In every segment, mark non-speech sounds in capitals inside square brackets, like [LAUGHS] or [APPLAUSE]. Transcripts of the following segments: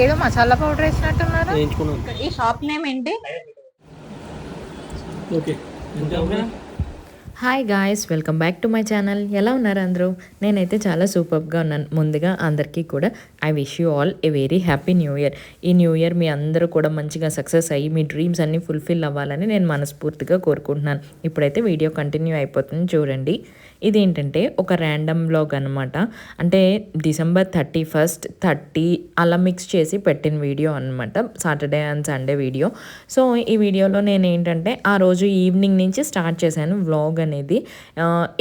ఏదో మసాలా పౌడర్ వేసినట్టున్నారు. ఈ షాప్ నేమ్ ఏంటి? Okay. Hi guys welcome back to my channel ఎలా ఉన్నారు అందరూ? నేనైతే చాలా సూపర్గా ఉన్నాను. ముందుగా అందరికీ కూడా I wish you all a very happy new year ఈ న్యూ ఇయర్ మీ అందరూ కూడా మంచిగా సక్సెస్ అయ్యి మీ డ్రీమ్స్ అన్నీ ఫుల్ఫిల్ అవ్వాలని నేను మనస్ఫూర్తిగా కోరుకుంటున్నాను. ఇప్పుడైతే వీడియో కంటిన్యూ అయిపోతుంది చూడండి. ఇదేంటంటే ఒక ర్యాండమ్ బ్లాగ్ అనమాట అంటే డిసెంబర్ థర్టీ ఫస్ట్ థర్టీ అలా మిక్స్ చేసి పెట్టిన వీడియో అనమాట Saturday and Sunday video so ఈ వీడియోలో నేను ఏంటంటే ఆ రోజు ఈవినింగ్ నుంచి స్టార్ట్ చేశాను వ్లాగ్ అనేది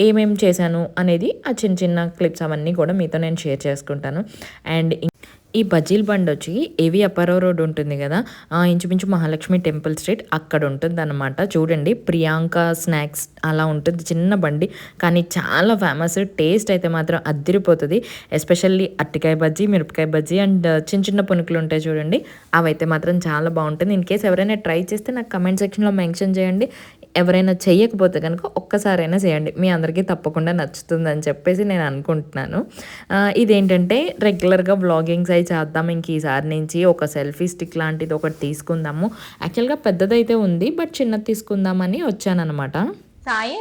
ఏమేం చేశాను అనేది ఆ చిన్న చిన్న క్లిప్స్ అవన్నీ కూడా మీతో నేను షేర్ చేసుకుంటాను. అండ్ ఈ బజ్జీల బండి వచ్చి ఏవి అప్పారావు రోడ్ ఉంటుంది కదా ఇంచుమించు మహాలక్ష్మి టెంపుల్ స్ట్రీట్ అక్కడ ఉంటుంది అనమాట చూడండి ప్రియాంక స్నాక్స్ అలా ఉంటుంది చిన్న బండి. కానీ చాలా ఫేమస్ టేస్ట్ అయితే మాత్రం అద్దిరిపోతుంది. ఎస్పెషల్లీ అట్టికాయ బజ్జీ మిరపకాయ బజ్జీ అండ్ చిన్న చిన్న పునుకులు ఉంటాయి చూడండి. అవైతే మాత్రం చాలా బాగుంటుంది. ఇన్ కేస్ ఎవరైనా ట్రై చేస్తే నాకు కమెంట్ సెక్షన్లో మెన్షన్ చేయండి. ఎవరైనా చేయకపోతే కనుక ఒక్కసారైనా చేయండి. మీ అందరికీ తప్పకుండా నచ్చుతుందని చెప్పేసి నేను అనుకుంటున్నాను. ఇదేంటంటే రెగ్యులర్గా వ్లాగింగ్స్ అయి చేద్దాం. ఇంక ఈసారి నుంచి ఒక సెల్ఫీ స్టిక్ లాంటిది ఒకటి తీసుకుందాము. యాక్చువల్గా పెద్దదైతే ఉంది బట్ చిన్నది తీసుకుందామని వచ్చానమాట సాయి?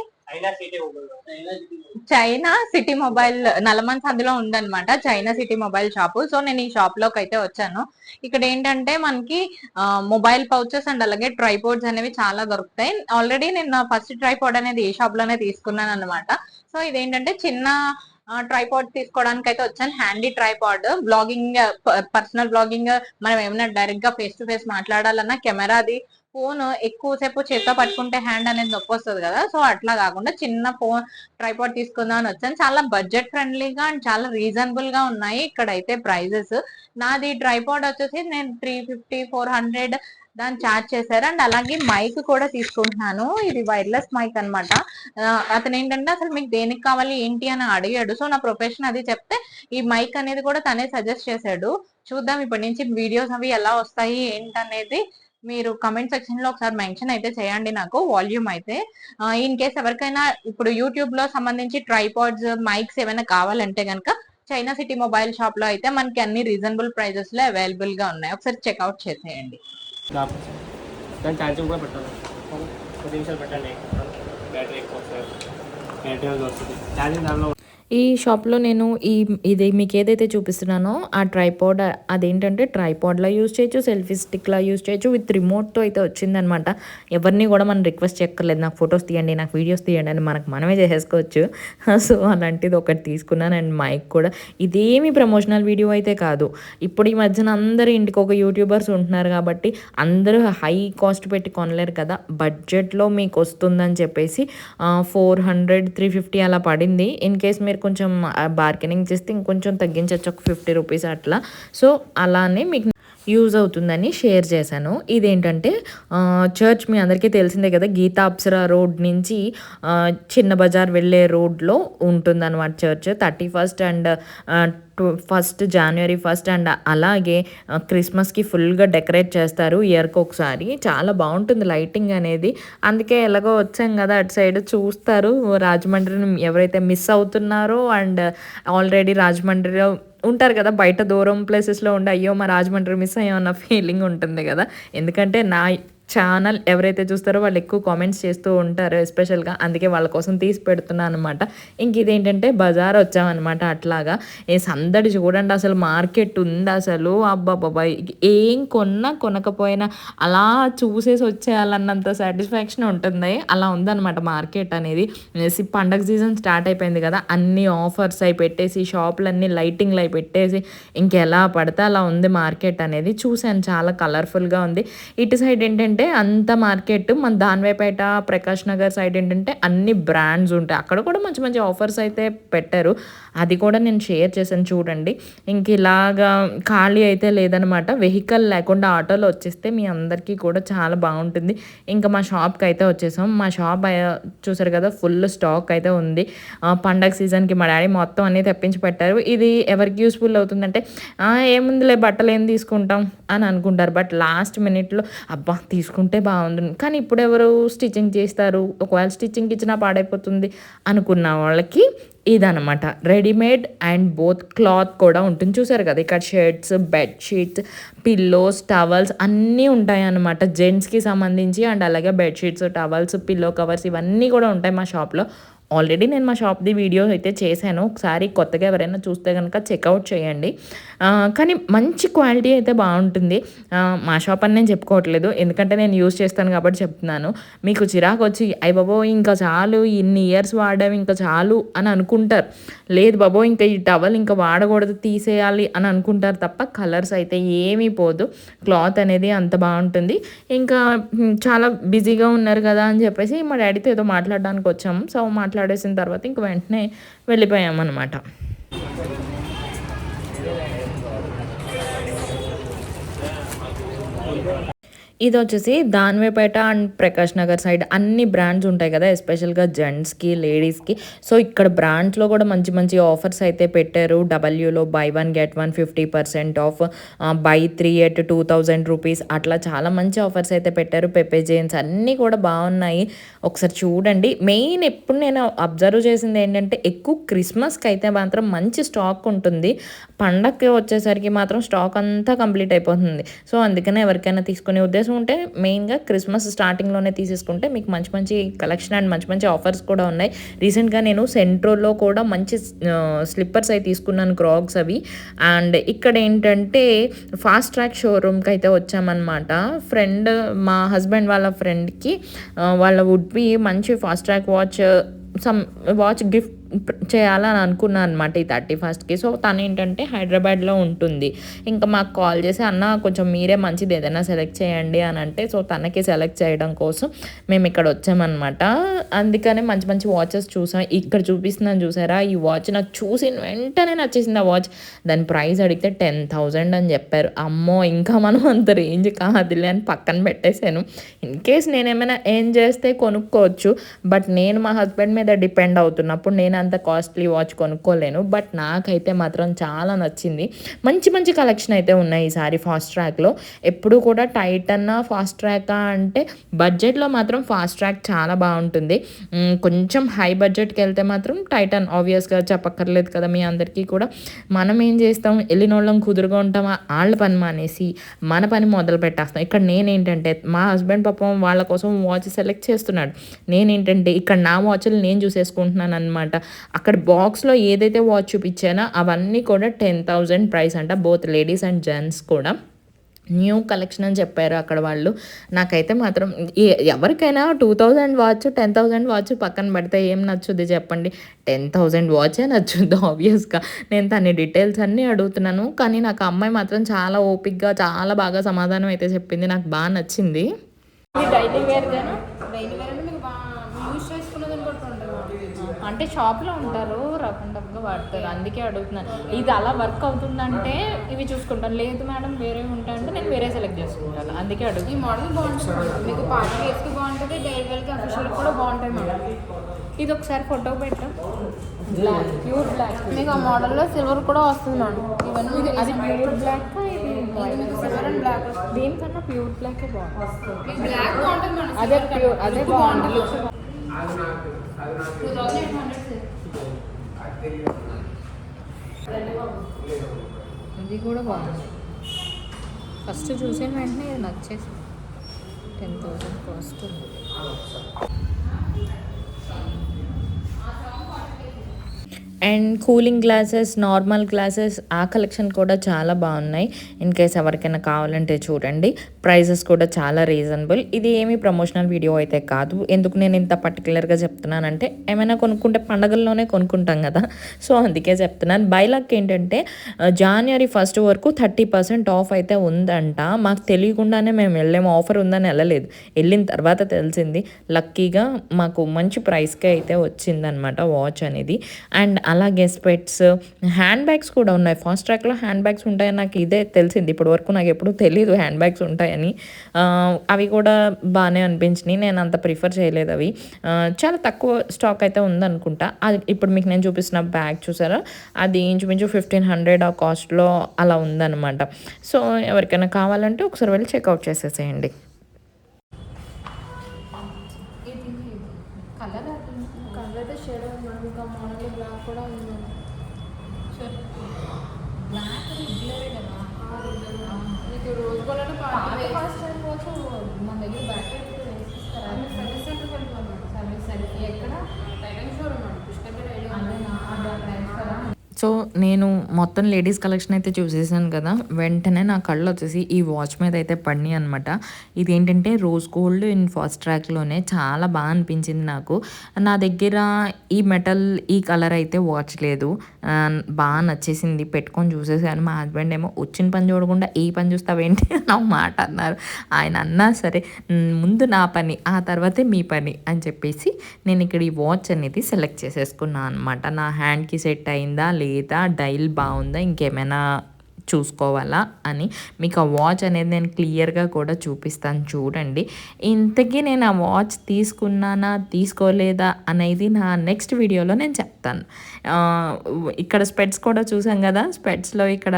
చైనా సిటీ మొబైల్ నలమన్స్ అందులో ఉందన్నమాట China city mobile shop. So నేను ఈ షాప్లోకి అయితే వచ్చాను. ఇక్కడ ఏంటంటే మనకి మొబైల్ పౌచెస్ అండ్ అలాగే ట్రైపోర్డ్స్ అనేవి చాలా దొరుకుతాయి. ఆల్రెడీ నేను ఫస్ట్ ట్రైపోర్డ్ అనేది ఈ షాప్లోనే తీసుకున్నాను అనమాట సో ఇదేంటంటే చిన్న ట్రైపాడ్ తీసుకోవడానికి అయితే వచ్చాను. Handy tripod. Blogging personal blogging. మనం ఏమైనా డైరెక్ట్గా ఫేస్ టు ఫేస్ మాట్లాడాలన్నా కెమెరా అది ఫోన్ ఎక్కువసేపు చేత్తో పట్టుకుంటే హ్యాండ్ అనేది నొప్పి వస్తుంది కదా. సో అట్లా కాకుండా చిన్న ఫోన్ ట్రైపాడ్ తీసుకుందాం అని వచ్చాను. చాలా బడ్జెట్ ఫ్రెండ్లీగా అండ్ చాలా రీజనబుల్గా ఉన్నాయి ఇక్కడ అయితే ప్రైజెస్. నాది ట్రైపాడ్ వచ్చేసి నేను త్రీ ఫిఫ్టీ ఫోర్ హండ్రెడ్ దాన్ని చార్జ్ చేశారు. అండ్ అలాగే మైక్ కూడా తీసుకుంటున్నాను. ఇది వైర్లెస్ మైక్ అనమాట అతను ఏంటంటే అసలు మీకు దేనికి కావాలి ఏంటి అని అడిగాడు. సో నా ప్రొఫెషన్ అది చెప్తే ఈ మైక్ అనేది కూడా తనే సజెస్ట్ చేశాడు. చూద్దాం ఇప్పటి నుంచి వీడియోస్ అవి ఎలా వస్తాయి ఏంటనేది మీరు కమెంట్ సెక్షన్లో ఒకసారి మెన్షన్ అయితే చేయండి నాకు వాల్యూమ్ అయితే. ఇన్ కేస్ ఎవరికైనా ఇప్పుడు యూట్యూబ్లో సంబంధించి ట్రైపాడ్స్ మైక్స్ ఏమైనా కావాలంటే కనుక చైనా సిటీ మొబైల్ షాప్లో అయితే మనకి అన్ని రీజనబుల్ ప్రైజెస్లో అవైలబుల్గా ఉన్నాయి. ఒకసారి చెక్అవుట్ చేసేయండి. ఛార్జింగ్ కూడా పెట్టాలి. పది నిమిషాలు పెట్టండి. బ్యాటరీ ఎక్కువ బ్యాటరీ ఛార్జింగ్ దానిలో ఈ షాప్లో నేను ఈ ఇది మీకు ఏదైతే చూపిస్తున్నానో ఆ ట్రైపాడ్ అదేంటంటే ట్రైపాడ్లా యూజ్ చేయొచ్చు సెల్ఫీ స్టిక్లా యూజ్ చేయొచ్చు విత్ రిమోట్తో అయితే వచ్చిందనమాట. ఎవరిని కూడా మనం రిక్వెస్ట్ చేయక్కర్లేదు. నాకు ఫొటోస్ తీయండి నాకు వీడియోస్ తీయండి అని మనకు మనమే చేసేసుకోవచ్చు. [LAUGHS] సో అలాంటిది ఒకటి తీసుకున్నాను అండ్ మైక్ కూడా. ఇదేమి ప్రమోషనల్ వీడియో అయితే కాదు. ఇప్పుడు ఈ మధ్యన అందరూ ఇంటికి ఒక యూట్యూబర్స్ ఉంటున్నారు కాబట్టి అందరూ హై కాస్ట్ పెట్టి కొనలేరు కదా. బడ్జెట్లో మీకు వస్తుందని చెప్పేసి ఫోర్ హండ్రెడ్ త్రీ ఫిఫ్టీ అలా పడింది. ఇన్ కేస్ మీరు కొంచెం బార్గెనింగ్ చేస్తే ఇంకొంచెం తగ్గించవచ్చు ఒక ఫిఫ్టీ రూపీస్ అట్లా. సో అలానే మీకు యూజ్ అవుతుందని షేర్ చేశాను. ఇదేంటంటే చర్చ్ మీ అందరికీ తెలిసిందే కదా గీతాప్సరా రోడ్ నుంచి చిన్న బజార్ వెళ్ళే రోడ్లో ఉంటుందన్నమాట church. Thirty first and first January first and అలాగే క్రిస్మస్కి ఫుల్గా డెకరేట్ చేస్తారు ఇయర్కి ఒకసారి. చాలా బాగుంటుంది లైటింగ్ అనేది. అందుకే ఎలాగో వచ్చాం కదా అటు సైడ్ చూస్తారు రాజమండ్రిని ఎవరైతే మిస్ అవుతున్నారో అండ్ ఆల్రెడీ రాజమండ్రిలో ఉంటారు కదా బయట దూరం ప్లేసెస్లో ఉండి అయ్యో మా రాజమండ్రి మిస్ అయ్యామన్న ఫీలింగ్ ఉంటుంది కదా. ఎందుకంటే నా ఛానల్ ఎవరైతే చూస్తారో వాళ్ళు ఎక్కువ కామెంట్స్ చేస్తూ ఉంటారు ఎస్పెషల్గా అందుకే వాళ్ళ కోసం తీసి పెడుతున్నాను అనమాట ఇంక ఇదేంటంటే బజార్ వచ్చామన్నమాట అట్లాగా. ఏ సందడి చూడండి అసలు మార్కెట్ ఉంది అసలు. అబ్బాబాబా ఏం కొన్నా కొనకపోయినా అలా చూసేసి వచ్చేయాలన్నంత సాటిస్ఫాక్షన్ ఉంటుంది. అలా ఉందన్నమాట మార్కెట్ అనేది. పండగ సీజన్ స్టార్ట్ అయిపోయింది కదా అన్ని ఆఫర్స్ అయి పెట్టేసి షాపులన్నీ లైటింగ్లు అయి పెట్టేసి ఇంకెలా పడితే అలా ఉంది మార్కెట్ అనేది. చూశాను చాలా కలర్ఫుల్గా ఉంది. ఇటు సైడ్ ఏంటంటే అంత మార్కెట్ మన దానివైపేట ప్రకాష్ నగర్ సైడ్ ఏంటంటే అన్ని బ్రాండ్స్ ఉంటాయి. అక్కడ కూడా మంచి మంచి ఆఫర్స్ అయితే పెట్టారు. అది కూడా నేను షేర్ చేశాను చూడండి. ఇంక ఇలాగా ఖాళీ అయితే లేదనమాట. వెహికల్ లేకుండా ఆటోలో వచ్చేస్తే మీ అందరికీ కూడా చాలా బాగుంటుంది. ఇంకా మా షాప్కి అయితే వచ్చేసాం. మా షాప్ చూసారు కదా ఫుల్ స్టాక్ అయితే ఉంది. పండగ సీజన్కి మా డాడీ మొత్తం అన్నీ తెప్పించి పెట్టారు. ఇది ఎవరికి యూస్ఫుల్ అవుతుందంటే ఏముందిలే బట్టలు ఏం తీసుకుంటాం అని అనుకుంటారు. బట్ లాస్ట్ మినిట్లో అబ్బా తీసుకుంటే బాగుంటుంది కానీ ఇప్పుడు ఎవరు స్టిచ్చింగ్ చేస్తారు? ఒకవేళ స్టిచ్చింగ్ ఇచ్చినా పాడైపోతుంది అనుకున్న వాళ్ళకి ఇదనమాట రెడీమేడ్ అండ్ బోత్ క్లాత్ కూడా ఉంటుంది. చూసారు కదా ఇక్కడ షర్ట్స్ బెడ్షీట్స్ పిల్లోస్ టవల్స్ అన్నీ ఉంటాయి అన్నమాట జెంట్స్కి సంబంధించి అండ్ అలాగే బెడ్షీట్స్ టవల్స్ పిల్లో కవర్స్ ఇవన్నీ కూడా ఉంటాయి మా షాప్లో ఆల్రెడీ నేను మా షాప్ది వీడియో అయితే చేశాను. ఒకసారి కొత్తగా ఎవరైనా చూస్తే కనుక చెక్అవుట్ చేయండి. కానీ మంచి క్వాలిటీ అయితే బాగుంటుంది. మా షాప్ అని నేను చెప్పుకోవట్లేదు. ఎందుకంటే నేను యూజ్ చేస్తాను కాబట్టి చెప్తున్నాను. మీకు చిరాకు వచ్చి అయ్య బాబో ఇంకా చాలు ఇన్ని ఇయర్స్ వాడాం ఇంకా చాలు అని అనుకుంటారు. లేదు బాబో ఇంకా ఈ టవల్ ఇంకా వాడకూడదు తీసేయాలి అని అనుకుంటారు తప్ప కలర్స్ అయితే ఏమీ పోదు. క్లాత్ అనేది అంత బాగుంటుంది. ఇంకా చాలా బిజీగా ఉన్నారు కదా అని చెప్పేసి మా డాడీతో ఏదో మాట్లాడడానికి వచ్చాము. సో మాట్లాడేసిన తర్వాత ఇంక వెంటనే వెళ్ళిపోయామన్నమాట. ఇది వచ్చేసి దాన్వేపేట అండ్ ప్రకాష్ నగర్ సైడ్ అన్ని బ్రాండ్స్ ఉంటాయి కదా ఎస్పెషల్గా జెంట్స్కి లేడీస్కి. సో ఇక్కడ బ్రాండ్స్లో కూడా మంచి మంచి ఆఫర్స్ అయితే పెట్టారు. డబ్ల్యూలో buy one get one fifty percent off buy three at two thousand rupees అట్లా చాలా మంచి ఆఫర్స్ అయితే పెట్టారు. పెప్పే జెయిన్స్ అన్నీ కూడా బాగున్నాయి. ఒకసారి చూడండి. మెయిన్ ఎప్పుడు నేను అబ్జర్వ్ చేసింది ఏంటంటే ఎక్కువ క్రిస్మస్కి అయితే మాత్రం మంచి స్టాక్ ఉంటుంది. పండగకి వచ్చేసరికి మాత్రం స్టాక్ అంతా కంప్లీట్ అయిపోతుంది. సో అందుకనే ఎవరికైనా తీసుకునే ఉద్దేశం ఉంటే మెయిన్గా క్రిస్మస్ స్టార్టింగ్లోనే తీసేసుకుంటే మీకు మంచి మంచి కలెక్షన్ అండ్ మంచి మంచి ఆఫర్స్ కూడా ఉన్నాయి. రీసెంట్గా నేను సెంట్రోలో కూడా మంచి స్లిప్పర్స్ అవి తీసుకున్నాను క్రాక్స్ అవి. అండ్ ఇక్కడ ఏంటంటే ఫాస్ట్ ట్రాక్ షోరూమ్కి అయితే వచ్చామన్నమాట. ఫ్రెండ్ మా హస్బెండ్ వాళ్ళ ఫ్రెండ్కి వాళ్ళ వుడ్ బి మంచి Fastrack watch some watch gift చేయాలని అనుకున్నాను అనమాట ఈ థర్టీ ఫస్ట్కి. సో తను ఏంటంటే హైదరాబాద్లో ఉంటుంది. ఇంకా మాకు కాల్ చేసి అన్న కొంచెం మీరే మంచిది ఏదైనా సెలెక్ట్ చేయండి అని అంటే సో తనకి సెలెక్ట్ చేయడం కోసం మేము ఇక్కడ వచ్చామన్నమాట. అందుకనే మంచి మంచి వాచెస్ చూసాం. ఇక్కడ చూపిస్తున్నాను చూసారా? ఈ వాచ్ నాకు చూసిన వెంటనే నచ్చేసింది ఆ వాచ్. దాని ప్రైస్ అడిగితే టెన్ థౌజండ్ అని చెప్పారు. అమ్మో ఇంకా మనం అంత రేంజ్ కాదులే అని పక్కన పెట్టేశాను. ఇన్ కేస్ నేనేమైనా ఏం చేస్తే కొనుక్కోవచ్చు. బట్ నేను మా హస్బెండ్ మీద డిపెండ్ అవుతున్నప్పుడు నేను అంత కాస్ట్లీ వాచ్ కొనుక్కోలేను బట్ నాకైతే మాత్రం చాలా నచ్చింది. మంచి మంచి కలెక్షన్ అయితే ఉన్నాయి ఈసారి ఫాస్ట్ ట్రాక్లో. ఎప్పుడు కూడా టైట్ అన్నా ఫాస్ట్ ట్రాకా అంటే బడ్జెట్లో మాత్రం ఫాస్ట్ ట్రాక్ చాలా బాగుంటుంది. కొంచెం హై బడ్జెట్కి వెళ్తే మాత్రం టైటన్ ఆబ్వియస్గా చెప్పక్కర్లేదు కదా మీ అందరికీ కూడా. మనం ఏం చేస్తాం? వెళ్ళిన వాళ్ళం కుదురుగా ఉంటామా? వాళ్ళ పని మానేసి మన పని మొదలు పెట్టేస్తాం. ఇక్కడ నేనేంటంటే మా హస్బెండ్ పాపం వాళ్ళ కోసం వాచ్ సెలెక్ట్ చేస్తున్నాడు. నేనేంటంటే ఇక్కడ నా వాచ్లు నేను చూసేసుకుంటున్నాను అనమాట అక్కడ బాక్స్లో ఏదైతే వాచ్ చూపించానో అవన్నీ కూడా టెన్ థౌజండ్ ప్రైస్ అంట బోత్ లేడీస్ అండ్ జెంట్స్ కూడా. న్యూ కలెక్షన్ అని చెప్పారు అక్కడ వాళ్ళు. నాకైతే మాత్రం ఎవరికైనా two thousand watch ten thousand watch పక్కన పెడితే ఏం నచ్చుద్ది చెప్పండి? టెన్ థౌజండ్ వాచే నచ్చుద్ది ఆబ్వియస్గా నేను తన డీటెయిల్స్ అన్నీ అడుగుతున్నాను కానీ నాకు అమ్మాయి మాత్రం చాలా ఓపిక్గా చాలా బాగా సమాధానం అయితే చెప్పింది. నాకు బాగా నచ్చింది. డైలీ వేర్ డైలీ వేర్ అంటే మీకు బాగా యూజ్ చేసుకున్నదని బట్టి ఉంటుంది అంటే షాప్లో ఉంటారు రఫ్ అండ్ టఫ్గా వాడతారు. అందుకే అడుగుతున్నాను ఇది అలా వర్క్ అవుతుందంటే ఇవి చూసుకుంటాను. లేదు మేడం వేరే ఉంటా అంటే నేను వేరే సెలెక్ట్ చేసుకుంటాను. అందుకే ఈ అడుగు మోడల్ బాగుంటుంది మీకు పార్టీ వేర్స్కి బాగుంటుంది డైలీ వేర్కి అఫీషియల్ కూడా బాగుంటాయి మేడం. ఇది ఒకసారి ఫోటో పెట్టా. బ్లాక్ ప్యూర్ బ్లాక్ మీకు ఆ మోడల్లో సిల్వర్ కూడా వస్తుంది మేడం. ఇవన్నీ అది ప్యూర్ బ్లాక్ ఇది సిల్వర్ అండ్ బ్లాక్ దీనికన్నా ప్యూర్ బ్లాక్ బాగుంటుంది. అదే ప్యూర్ అదే బాగుంది టూ థౌసండ్ ఎయిట్ హండ్రెడ్ ఇది కూడా బాగుంది. ఫస్ట్ చూసిన వెంటనే ఇది నచ్చేసి టెన్ థౌసండ్ కాస్ట్ ఉంది. And cooling glasses normal glasses ఆ కలెక్షన్ కూడా చాలా బాగున్నాయి. ఇన్ కేస్ ఎవరికైనా కావాలంటే చూడండి. ప్రైజెస్ కూడా చాలా రీజనబుల్. ఇది ఏమీ ప్రమోషనల్ వీడియో అయితే కాదు. ఎందుకు నేను ఇంత పర్టికులర్గా చెప్తున్నానంటే ఏమైనా కొనుక్కుంటే పండగల్లోనే కొనుక్కుంటాం కదా. సో అందుకే చెప్తున్నాను. బైలాక్ ఏంటంటే జాన్వరి ఫస్ట్ వరకు థర్టీ పర్సెంట్ ఆఫ్ అయితే ఉందంట. మాకు తెలియకుండానే మేము వెళ్ళాము ఆఫర్ ఉందని వెళ్ళలేదు. వెళ్ళిన తర్వాత తెలిసింది. లక్కీగా మాకు మంచి ప్రైస్కే అయితే వచ్చిందనమాట వాచ్ అనేది. అండ్ అలాగే స్పెట్స్ హ్యాండ్ బ్యాగ్స్ కూడా ఉన్నాయి. ఫాస్ట్ ట్రాక్లో హ్యాండ్ బ్యాగ్స్ ఉంటాయని నాకు ఇదే తెలిసింది. ఇప్పటి వరకు నాకు ఎప్పుడు తెలియదు హ్యాండ్ బ్యాగ్స్ ఉంటాయని. అవి కూడా బాగానే అనిపించినాయి. నేను అంత ప్రిఫర్ చేయలేదు అవి. చాలా తక్కువ స్టాక్ అయితే ఉందనుకుంటా. అది ఇప్పుడు మీకు నేను చూపిస్తున్న బ్యాగ్ చూసారా? అది ఇంచుమించు ఫిఫ్టీన్ హండ్రెడ్ ఆ కాస్ట్లో అలా ఉందన్నమాట. సో ఎవరికైనా కావాలంటే ఒకసారి వెళ్ళి చెక్అవుట్ చేసేసేయండి. కలర్ కలర్ అయితే షేడ్ మనం ఇంకా మోడల్ బ్లాక్ కూడా ఉంది. బ్లాక్ రెగ్యులరే కదా? మీకు రోజు కూడా ఫస్ట్ టైం కోసం మన దగ్గర బ్యాక్ వేసిస్తారా సర్వీస్ సెంటర్కి వెళ్ళిపోతాం సర్వీస్ సెంటర్. ఎక్కడ? టైటన్ షోరూమ్ అండి. పుష్కర్ అదే నా ట్రైన్స్ఫరా నేను మొత్తం లేడీస్ కలెక్షన్ అయితే చూసేసాను కదా వెంటనే నా కళ్ళు వచ్చేసి ఈ వాచ్ మీద అయితే పడినాయి అనమాట ఇది ఏంటంటే రోజ్ గోల్డ్ ఇన్ ఫాస్ట్ ట్రాక్లోనే చాలా బాగా అనిపించింది నాకు. నా దగ్గర ఈ మెటల్ ఈ కలర్ అయితే వాచ్ లేదు. బాగా నచ్చేసింది. పెట్టుకొని చూసేసాను. మా హస్బెండ్ ఏమో వచ్చిన పని చూడకుండా ఈ పని చూస్తావేంటి? [LAUGHS] నా మాట అన్నారు. ఆయన అన్నా సరే ముందు నా పని ఆ తర్వాతే మీ పని అని చెప్పేసి నేను ఇక్కడ ఈ వాచ్ అనేది సెలెక్ట్ చేసేసుకున్నాను అనమాట నా హ్యాండ్కి సెట్ అయిందా లేదా డైల్ బాగుందా? ఇంకేమైనా చూసుకోవాలా అని. మీకు ఆ వాచ్ అనేది నేను క్లియర్గా కూడా చూపిస్తాను చూడండి. ఇంతకీ నేను ఆ వాచ్ తీసుకున్నానా తీసుకోలేదా అనేది నా నెక్స్ట్ వీడియోలో నేను చెప్తాను. ఇక్కడ స్పెట్స్ కూడా చూసాం కదా స్పెట్స్లో ఇక్కడ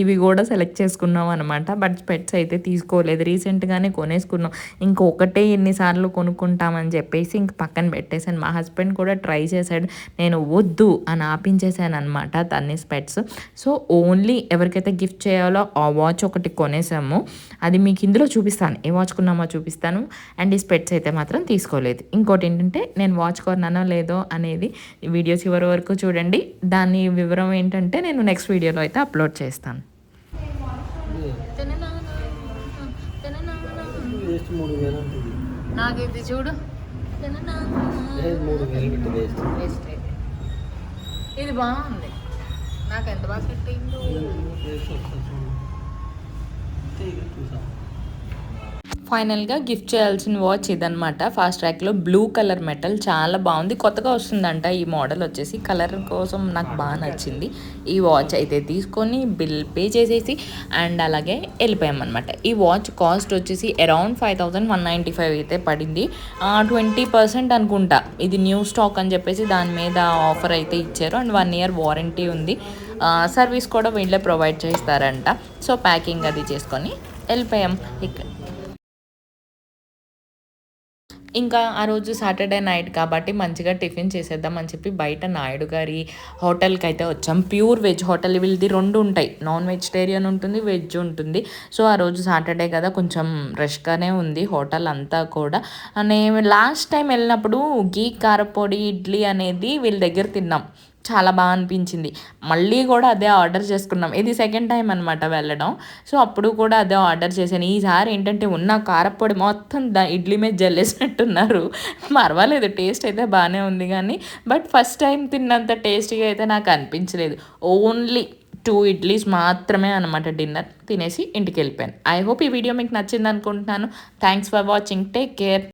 ఇవి కూడా సెలెక్ట్ చేసుకున్నాం అనమాట బట్ స్పెట్స్ అయితే తీసుకోలేదు. రీసెంట్గానే కొనేసుకున్నాం. ఇంకొకటే ఎన్నిసార్లు కొనుక్కుంటామని చెప్పేసి ఇంక పక్కన పెట్టేశాను. మా హస్బెండ్ కూడా ట్రై చేశాడు. నేను వద్దు అని ఆపించేశాను అనమాట తన్ని స్పెట్స్ సో ఓన్లీ ఎవరికైతే గిఫ్ట్ చేయాలో ఆ వాచ్ ఒకటి కొనేసాము. అది మీకు ఇందులో చూపిస్తాను. ఏ వాచ్ కొన్నామో చూపిస్తాను. అండ్ ఈ స్పెట్స్ అయితే మాత్రం తీసుకోలేదు. ఇంకోటి ఏంటంటే నేను వాచ్ కొన్నానో లేదో అనేది వీడియో చివరి వరకు చూడండి. దాని వివరం ఏంటంటే నేను నెక్స్ట్ వీడియోలో అయితే అప్లోడ్ చేస్తాను. నాకు చూడు. ఇది బాగుంది. నాకు ఎంత బాగా సెట్ అయిందో. వేస్ట్ ఫైనల్గా గిఫ్ట్ చేయాల్సిన వాచ్ ఇదనమాట ఫాస్ట్ ట్రాక్లో బ్లూ కలర్ మెటల్ చాలా బాగుంది. కొత్తగా వస్తుందంట ఈ మోడల్ వచ్చేసి. కలర్ కోసం నాకు బాగా నచ్చింది. ఈ వాచ్ అయితే తీసుకొని బిల్ పే చేసేసి అండ్ అలాగే వెళ్ళిపోయామన్నమాట. ఈ వాచ్ కాస్ట్ వచ్చేసి around five thousand one ninety five అయితే పడింది. ట్వంటీ పర్సెంట్ అనుకుంటా. ఇది న్యూ స్టాక్ అని చెప్పేసి దాని మీద ఆఫర్ అయితే ఇచ్చారు. అండ్ వన్ ఇయర్ వారంటీ ఉంది. సర్వీస్ కూడా వీళ్ళే ప్రొవైడ్ చేస్తారంట. సో ప్యాకింగ్ అది చేసుకొని వెళ్ళిపోయాం. ఇక్కడ ఇంకా ఆ రోజు సాటర్డే నైట్ కాబట్టి మంచిగా టిఫిన్ చేసేద్దాం అని చెప్పి బయట నాయుడు గారి హోటల్కి అయితే వచ్చాం. ప్యూర్ వెజ్ హోటల్ వీళ్ళది రెండు ఉంటాయి. నాన్ వెజిటేరియన్ ఉంటుంది వెజ్ ఉంటుంది. సో ఆ రోజు సాటర్డే కదా కొంచెం రష్గానే ఉంది హోటల్ అంతా కూడా. నేను లాస్ట్ టైం వెళ్ళినప్పుడు గీ కారపొడి ఇడ్లీ అనేది వీళ్ళ దగ్గర తిన్నాం. చాలా బాగా అనిపించింది. మళ్ళీ కూడా అదే ఆర్డర్ చేసుకున్నాం. ఇది సెకండ్ టైం అనమాట వెళ్ళడం. సో అప్పుడు కూడా అదే ఆర్డర్ చేశాను. ఈసారి ఏంటంటే ఉన్న కారపొడి మొత్తం దా ఇడ్లీ మీద జల్లేసినట్టున్నారు. పర్వాలేదు టేస్ట్ అయితే బాగానే ఉంది కానీ బట్ ఫస్ట్ టైం తిన్నంత టేస్టీగా అయితే నాకు అనిపించలేదు. ఓన్లీ టూ ఇడ్లీస్ మాత్రమే అనమాట డిన్నర్ తినేసి ఇంటికి వెళ్ళిపోయాను. ఐ హోప్ ఈ వీడియో మీకు నచ్చింది అనుకుంటున్నాను thanks for watching take care